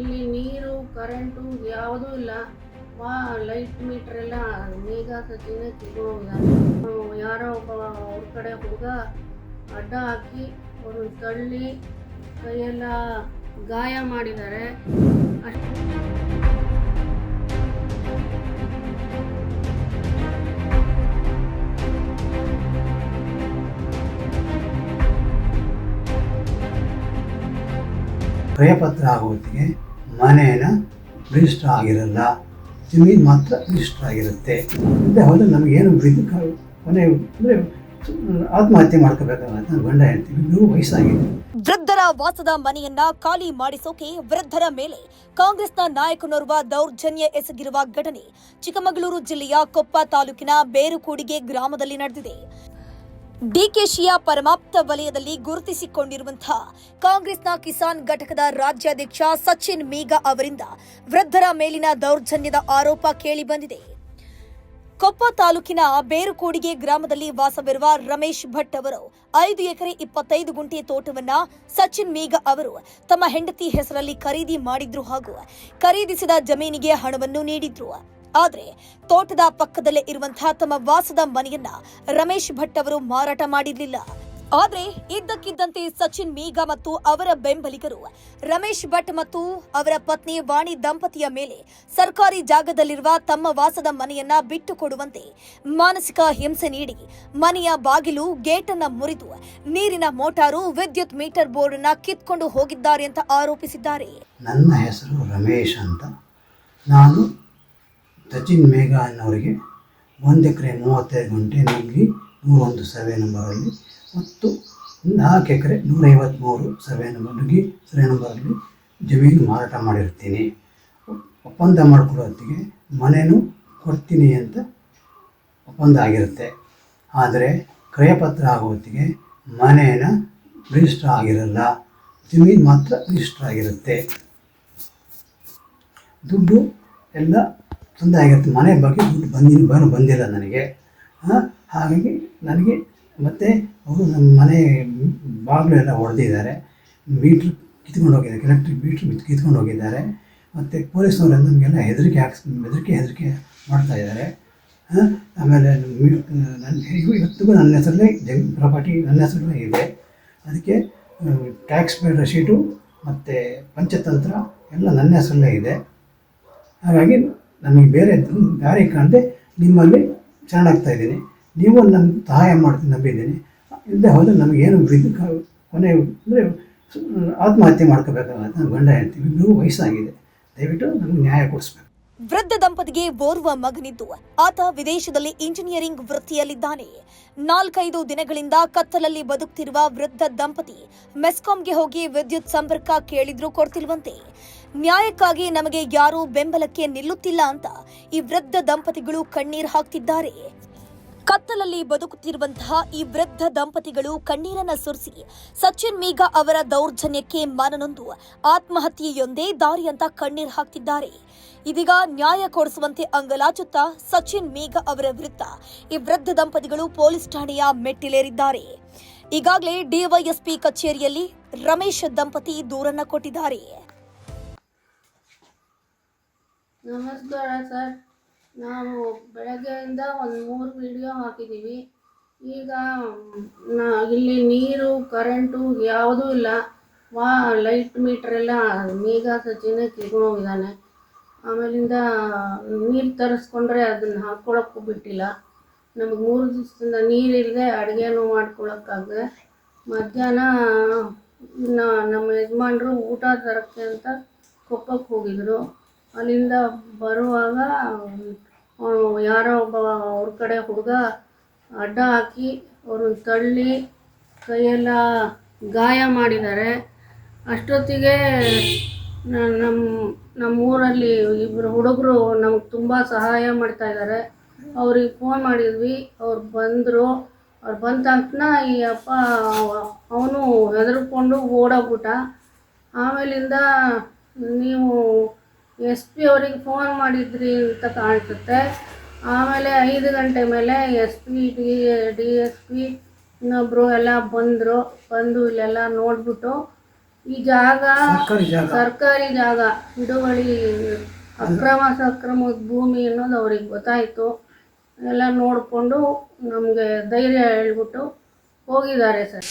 ಇಲ್ಲಿ ನೀರು ಕರೆಂಟು ಯಾವುದೂ ಇಲ್ಲ. ವಾ ಲೈಟ್ ಮೀಟರ್ ಎಲ್ಲ ಕಿತ್ಕೊಂಡೋಗಿದ್ದಾನೆ ಯಾರೋ ಒಬ್ಬ ಅವ್ರ ಕಡೆ ಹುಡುಗ ಅಡ್ಡ ಹಾಕಿ ಅವರು ತಳ್ಳಿ ಕೈಯೆಲ್ಲ ಗಾಯ ಮಾಡಿದ್ದಾರೆ. ಅಷ್ಟು ಕ್ರಯಪತ್ರ ಆಗೋತ್ತಿಗೆ ಮನೇನ ರಿಜಿಸ್ಟರ್ ಆಗಿರಲ್ಲ ಜಮೀನು ಮಾತ್ರ ರಿಜಿಸ್ಟರ್ ಆಗಿರುತ್ತೆ ಮುಂದೆ ಹೋದರೆ ನಮಗೇನು ವಿದ್ಯು ಮನೆ ಅಂದರೆ ಆತ್ಮಹತ್ಯೆ ಮಾಡ್ಕೋಬೇಕಾಗತ್ತೆ ನನ್ನ ಗಂಡ ಹೇಳ್ತೀವಿ ನೀವು ವಯಸ್ಸಾಗಿದೆ. ವೃದ್ಧರ ವಾಸದ ಮನೆಯನ್ನ ಖಾಲಿ ಮಾಡಿಸೋಕೆ ವೃದ್ಧರ ಮೇಲೆ ಕಾಂಗ್ರೆಸ್ನ ನಾಯಕನೋರ್ವ ದೌರ್ಜನ್ಯ ಎಸಗಿರುವ ಘಟನೆ ಚಿಕ್ಕಮಗಳೂರು ಜಿಲ್ಲೆಯ ಕೊಪ್ಪ ತಾಲೂಕಿನ ಬೇರುಕೂಡಿಗೆ ಗ್ರಾಮದಲ್ಲಿ ನಡೆದಿದೆ. ಡಿಕೆಶಿಯ ಪರಮಾಪ್ತ ವಲಯದಲ್ಲಿ ಗುರುತಿಸಿಕೊಂಡಿರುವಂತಹ ಕಾಂಗ್ರೆಸ್ನ ಕಿಸಾನ್ ಘಟಕದ ರಾಜ್ಯಾಧ್ಯಕ್ಷ ಸಚಿನ್ ಮೀಗ ಅವರಿಂದ ವೃದ್ಧರ ಮೇಲಿನ ದೌರ್ಜನ್ಯದ ಆರೋಪ ಕೇಳಿಬಂದಿದೆ. ಕೊಪ್ಪ ತಾಲೂಕಿನ ಬೇರುಕೋಡಿಗೆ ಗ್ರಾಮದಲ್ಲಿ ವಾಸವಿರುವ ರಮೇಶ್ ಭಟ್ ಅವರು ಐದು ಎಕರೆ ಇಪ್ಪತ್ತೈದು ಗುಂಟೆ ತೋಟವನ್ನ ಸಚಿನ್ ಮೀಗ ಅವರು ತಮ್ಮ ಹೆಂಡತಿ ಹೆಸರಲ್ಲಿ ಖರೀದಿ ಮಾಡಿದ್ರು ಹಾಗೂ ಖರೀದಿಸಿದ ಜಮೀನಿಗೆ ಹಣವನ್ನು ನೀಡಿದ್ರು. ಆದ್ರೆ ತೋಟದ ಪಕ್ಕದಲ್ಲೇ ಇರುವಂತಹ ತಮ್ಮ ವಾಸದ ಮನೆಯನ್ನ ರಮೇಶ್ ಭಟ್ ಅವರು ಮಾರಾಟ ಮಾಡಿರಲಿಲ್ಲ. ಆದ್ರೆ ಇದ್ದಕ್ಕಿದ್ದಂತೆ ಸಚಿನ್ ಮೀಗ ಮತ್ತು ಅವರ ಬೆಂಬಲಿಗರು ರಮೇಶ್ ಭಟ್ ಮತ್ತು ಅವರ ಪತ್ನಿ ವಾಣಿ ದಂಪತಿಯ ಮೇಲೆ ಸರ್ಕಾರಿ ಜಾಗದಲ್ಲಿರುವ ತಮ್ಮ ವಾಸದ ಮನೆಯನ್ನ ಬಿಟ್ಟುಕೊಡುವಂತೆ ಮಾನಸಿಕ ಹಿಂಸೆ ನೀಡಿ ಮನೆಯ ಬಾಗಿಲು ಗೇಟನ್ನ ಮುರಿದು ನೀರಿನ ಮೋಟಾರು ವಿದ್ಯುತ್ ಮೀಟರ್ ಬೋರ್ಡ್ ಅನ್ನ ಕಿತ್ಕೊಂಡು ಹೋಗಿದ್ದಾರೆ ಅಂತ ಆರೋಪಿಸಿದ್ದಾರೆ. ನನ್ನ ಹೆಸರು ರಮೇಶ್ ಅಂತ. ನಾನು ಸಚಿನ್ ಮೇಘ ಅನ್ನೋರಿಗೆ ಒಂದು ಎಕರೆ ಮೂವತ್ತೈದು ಗಂಟೆ ನುಗ್ಗಿ ನೂರೊಂದು ಸರ್ವೆ ನಂಬರಲ್ಲಿ ಮತ್ತು ನಾಲ್ಕು ಎಕರೆ ನೂರೈವತ್ತ್ಮೂರು ಸರ್ವೆ ನಂಬರ್ ನುಗ್ಗಿ ಸರ್ವೆ ನಂಬರಲ್ಲಿ ಜಮೀನು ಮಾರಾಟ ಮಾಡಿರ್ತೀನಿ. ಒಪ್ಪಂದ ಮಾಡಿಕೊಡೋತ್ತಿಗೆ ಮನೆಯೂ ಕೊಡ್ತೀನಿ ಅಂತ ಒಪ್ಪಂದ ಆಗಿರುತ್ತೆ. ಆದರೆ ಕ್ರಯಪತ್ರ ಆಗೋತ್ತಿಗೆ ಮನೇನ ರಿಜಿಸ್ಟರ್ ಆಗಿರಲ್ಲ. ಜಮೀನು ಮಾತ್ರ ರಿಜಿಸ್ಟರ್ ಆಗಿರುತ್ತೆ. ದುಡ್ಡು ಎಲ್ಲ ತೊಂದರೆ ಆಗಿರುತ್ತೆ ಮನೆ ಬಗ್ಗೆ ದುಡ್ಡು ಬಂದಿನ ಬರೋ ಬಂದಿಲ್ಲ ನನಗೆ. ಹಾಗಾಗಿ ನನಗೆ ಮತ್ತು ಅವರು ನಮ್ಮ ಮನೆ ಬಾಗಿಲು ಎಲ್ಲ ಹೊಡೆದಿದ್ದಾರೆ ಮೀಟ್ರ್ ಕಿತ್ಕೊಂಡು ಹೋಗಿದ್ದಾರೆ. ಎಲೆಕ್ಟ್ರಿಕ್ ಮೀಟ್ರ್ ಕಿತ್ಕೊಂಡು ಹೋಗಿದ್ದಾರೆ. ಮತ್ತು ಪೊಲೀಸ್ನವರೆಲ್ಲ ನಮಗೆಲ್ಲ ಹೆದರಿಕೆ ಹಾಕ್ಸ್ ಹೆದರಿಕೆ ಹೆದರಿಕೆ ಮಾಡ್ತಾ ಇದ್ದಾರೆ. ಆ, ಆಮೇಲೆ ನನ್ನ ಇವತ್ತಿಗೂ ನನ್ನ ಹೆಸರಲ್ಲೇ ಜಗ್ ಪ್ರಾಪರ್ಟಿ ನನ್ನ ಹೆಸರಲ್ಲೇ ಇದೆ. ಅದಕ್ಕೆ ಟ್ಯಾಕ್ಸ್ ಪೇ ರಶೀಟು ಮತ್ತು ಪಂಚತಂತ್ರ ಎಲ್ಲ ನನ್ನ ಹೆಸರಲ್ಲೇ ಇದೆ. ಹಾಗಾಗಿ ನನಗೆ ಬೇರೆ ದಾರಿ ಕಾಣದೆ ನಿಮ್ಮಲ್ಲಿ ಶರಣಾಗ್ತಾ ಇದ್ದೀನಿ. ನೀವು ನನ್ನ ಸಹಾಯ ಮಾಡ್ತೀನಿ ನಂಬಿದ್ದೀನಿ. ಇಲ್ಲದೆ ಹೋದರೆ ನಮಗೇನು ಕ- ಕೊನೆ ಅಂದರೆ ಆತ್ಮಹತ್ಯೆ ಮಾಡ್ಕೋಬೇಕಾಗತ್ತೆ ನನ್ನ ಗಂಡ ಹೇಳ್ತೀವಿ ಇನ್ನೂ ವಯಸ್ಸಾಗಿದೆ. ದಯವಿಟ್ಟು ನಮಗೆ ನ್ಯಾಯ ಕೊಡಿಸ್ಬೇಕು. ವೃದ್ಧ ದಂಪತಿಗೆ ಓರ್ವ ಮಗನಿದ್ದು. ಆತ ವಿದೇಶದಲ್ಲಿ ಇಂಜಿನಿಯರಿಂಗ್ ವೃತ್ತಿಯಲ್ಲಿದ್ದಾನೆ. ನಾಲ್ಕೈದು ದಿನಗಳಿಂದ ಕತ್ತಲಲ್ಲಿ ಬದುಕ್ತಿರುವ ವೃದ್ಧ ದಂಪತಿ ಮೆಸ್ಕಾಂಗೆ ಹೋಗಿ ವಿದ್ಯುತ್ ಸಂಪರ್ಕ ಕೇಳಿದ್ರೂ ಕೊಡ್ತಿಲ್ವಂತೆ. ನ್ಯಾಯಕ್ಕಾಗಿ ನಮಗೆ ಯಾರೂ ಬೆಂಬಲಕ್ಕೆ ನಿಲ್ಲುತ್ತಿಲ್ಲ ಅಂತ ಈ ವೃದ್ಧ ದಂಪತಿಗಳು ಕಣ್ಣೀರು ಹಾಕ್ತಿದ್ದಾರೆ. ಕತ್ತಲಲ್ಲಿ ಬದುಕುತ್ತಿರುವಂತಹ ಈ ವೃದ್ಧ ದಂಪತಿಗಳು ಕಣ್ಣೀರನ್ನ ಸುರಿಸಿ ಸಚಿನ್ ಮೀಗ ಅವರ ದೌರ್ಜನ್ಯಕ್ಕೆ ಮನನೊಂದು ಆತ್ಮಹತ್ಯೆಯೊಂದೇ ದಾರಿ ಅಂತ ಕಣ್ಣೀರು ಹಾಕ್ತಿದ್ದಾರೆ. ಇದೀಗ ನ್ಯಾಯ ಕೊಡಿಸುವಂತೆ ಅಂಗಲಾಚುತ್ತಾ ಸಚಿನ್ ಮೀಗ ಅವರ ವಿರುದ್ಧ ಈ ವೃದ್ಧ ದಂಪತಿಗಳು ಪೊಲೀಸ್ ಠಾಣೆಯ ಮೆಟ್ಟಿಲೇರಿದ್ದಾರೆ. ಈಗಾಗಲೇ ಡಿವೈಎಸ್ಪಿ ಕಚೇರಿಯಲ್ಲಿ ರಮೇಶ್ ದಂಪತಿ ದೂರನ್ನ ಕೊಟ್ಟಿದ್ದಾರೆ. ನಮಸ್ಕಾರ ಸರ್. ನಾವು ಬೆಳಗ್ಗೆಯಿಂದ ಒಂದು ಮೂರು ವಿಡಿಯೋ ಹಾಕಿದ್ದೀವಿ ಈಗ, ನಾ, ಇಲ್ಲಿ ನೀರು ಕರೆಂಟು ಯಾವುದೂ ಇಲ್ಲ. ವಾ ಲೈಟ್ ಮೀಟ್ರ್ ಎಲ್ಲ ಮೇಘ ಸಚಿನೇ ಹೋಗಿದ್ದಾನೆ. ಆಮೇಲಿಂದ ನೀರು ತರಿಸ್ಕೊಂಡ್ರೆ ಅದನ್ನು ಹಾಕ್ಕೊಳಕ್ಕೂ ಬಿಟ್ಟಿಲ್ಲ. ನಮಗೆ ಮೂರು ದಿವಸದಿಂದ ನೀರಿಲ್ಲದೆ ಅಡುಗೆನೂ ಮಾಡ್ಕೊಳಕ್ಕಾಗದೆ. ಮಧ್ಯಾಹ್ನ ನಮ್ಮ ಯಜಮಾನ್ರು ಊಟ ತರಕ್ಕೆ ಅಂತ ಕೊಪ್ಪಕ್ಕೆ ಹೋಗಿದ್ರು. ಅಲ್ಲಿಂದ ಬರುವಾಗ ಯಾರೋ ಒಬ್ಬ ಅವ್ರ ಕಡೆ ಹುಡುಗ ಅಡ್ಡ ಹಾಕಿ ಅವರು ತಳ್ಳಿ ಕೈಯೆಲ್ಲ ಗಾಯ ಮಾಡಿದ್ದಾರೆ. ಅಷ್ಟೊತ್ತಿಗೆ ನಮ್ಮ ನಮ್ಮ ಊರಲ್ಲಿ ಇಬ್ಬರು ಹುಡುಗರು ನಮಗೆ ತುಂಬ ಸಹಾಯ ಮಾಡ್ತಾ ಇದ್ದಾರೆ. ಅವ್ರಿಗೆ ಫೋನ್ ಮಾಡಿದ್ವಿ. ಅವ್ರು ಬಂದರು. ಅವ್ರು ಬಂದ ತಕ್ಷಣ ಈ ಅಪ್ಪ, ಅವನು ಹೆದರ್ಕೊಂಡು ಓಡೋಗ್ಬಿಟ್ಟ. ಆಮೇಲಿಂದ ನೀವು ಎಸ್ ಪಿ ಅವರಿಗೆ ಫೋನ್ ಮಾಡಿದ್ರಿ ಅಂತ ಕಾಣಿಸುತ್ತೆ. ಆಮೇಲೆ ಐದು ಗಂಟೆ ಮೇಲೆ S P D D S P ಇನ್ನೊಬ್ಬರು ಎಲ್ಲ ಬಂದರು. ಬಂದು ಇಲ್ಲೆಲ್ಲ ನೋಡ್ಬಿಟ್ಟು ಈ ಜಾಗ ಸರ್ಕಾರಿ ಜಾಗ. ಹಿಡುವಳಿ ಅಕ್ರಮ ಸಕ್ರಮ ಭೂಮಿ ಅನ್ನೋದು ಅವ್ರಿಗೆ ಗೊತ್ತಾಯಿತು. ಎಲ್ಲ ನೋಡಿಕೊಂಡು ನಮಗೆ ಧೈರ್ಯ ಹೇಳ್ಬಿಟ್ಟು ಹೋಗಿದ್ದಾರೆ ಸರ್.